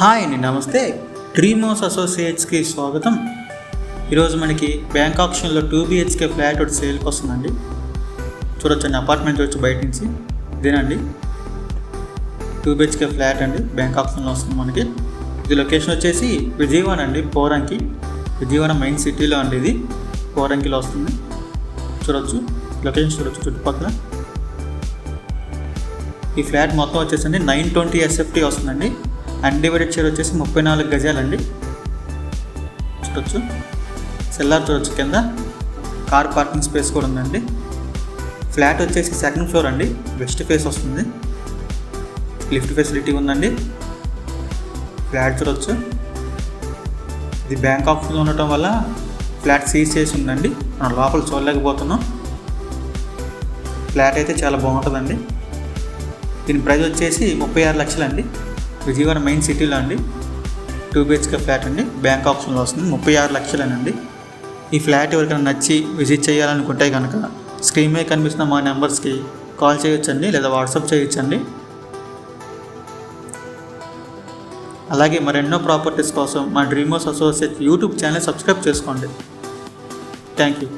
Hi అండి నమస్తే. డ్రీమోస్ అసోసియేట్స్కి స్వాగతం. ఈరోజు మనకి బ్యాంక్ ఆప్షన్లో టూ బిహెచ్కే ఫ్లాట్ ఒకటి సేల్కి వస్తుందండి. చూడొచ్చండి అపార్ట్మెంట్ వచ్చి బయట నుంచి. ఇదేనండి. టూ బిహెచ్కే ఫ్లాట్ అండి బ్యాంక్ ఆప్షన్లో వస్తుంది మనకి. ఇది లొకేషన్ వచ్చేసి విజయవాడ అండి పోరంకి. విజయవాడ మెయిన్ సిటీలో అండి ఇది పోరంకిలో వస్తుంది. చూడొచ్చు లొకేషన్ చూడొచ్చు చుట్టుపక్కల. ఈ ఫ్లాట్ మొత్తం వచ్చేసండి నైన్ ట్వంటీ ఎస్ఎఫ్టీ వస్తుందండి. అన్డివైడెడ్ షేర్ వచ్చేసి ముప్పై నాలుగు గజాలండి. చూడొచ్చు. సెల్లార్ చూడొచ్చు కింద. కార్ పార్కింగ్ స్పేస్ కూడా ఉందండి. ఫ్లాట్ వచ్చేసి సెకండ్ ఫ్లోర్ అండి. వెస్ట్ ఫేస్ వస్తుంది. లిఫ్ట్ ఫెసిలిటీ ఉందండి. ఫ్లాట్ చూడొచ్చు. ఇది బ్యాంక్ ఆఫీస్లో ఉండటం వల్ల ఫ్లాట్ సీజ్ చేసి ఉందండి. మనం లోపల చూడలేకపోతున్నాం. ఫ్లాట్ అయితే చాలా బాగుంటుందండి. దీని ప్రైస్ వచ్చేసి ముప్పై ఆరు లక్షలండి. విజయవాడ మెయిన్ సిటీలో అండి. టూ బిహెచ్కే ఫ్లాట్ అండి. బ్యాంక్ ఆప్షన్లో వస్తుంది. ముప్పై ఆరు లక్షలేనండి. ఈ ఫ్లాట్ ఎవరికైనా నచ్చి విజిట్ చేయాలనుకుంటే కనుక స్క్రీన్ మీద కనిపిస్తున్న మా నెంబర్స్కి కాల్ చేయొచ్చండి లేదా వాట్సాప్ చేయొచ్చండి. అలాగే మరెన్నో ప్రాపర్టీస్ కోసం మా dreamers associate YouTube channel subscribe చేసుకోండి. Thank you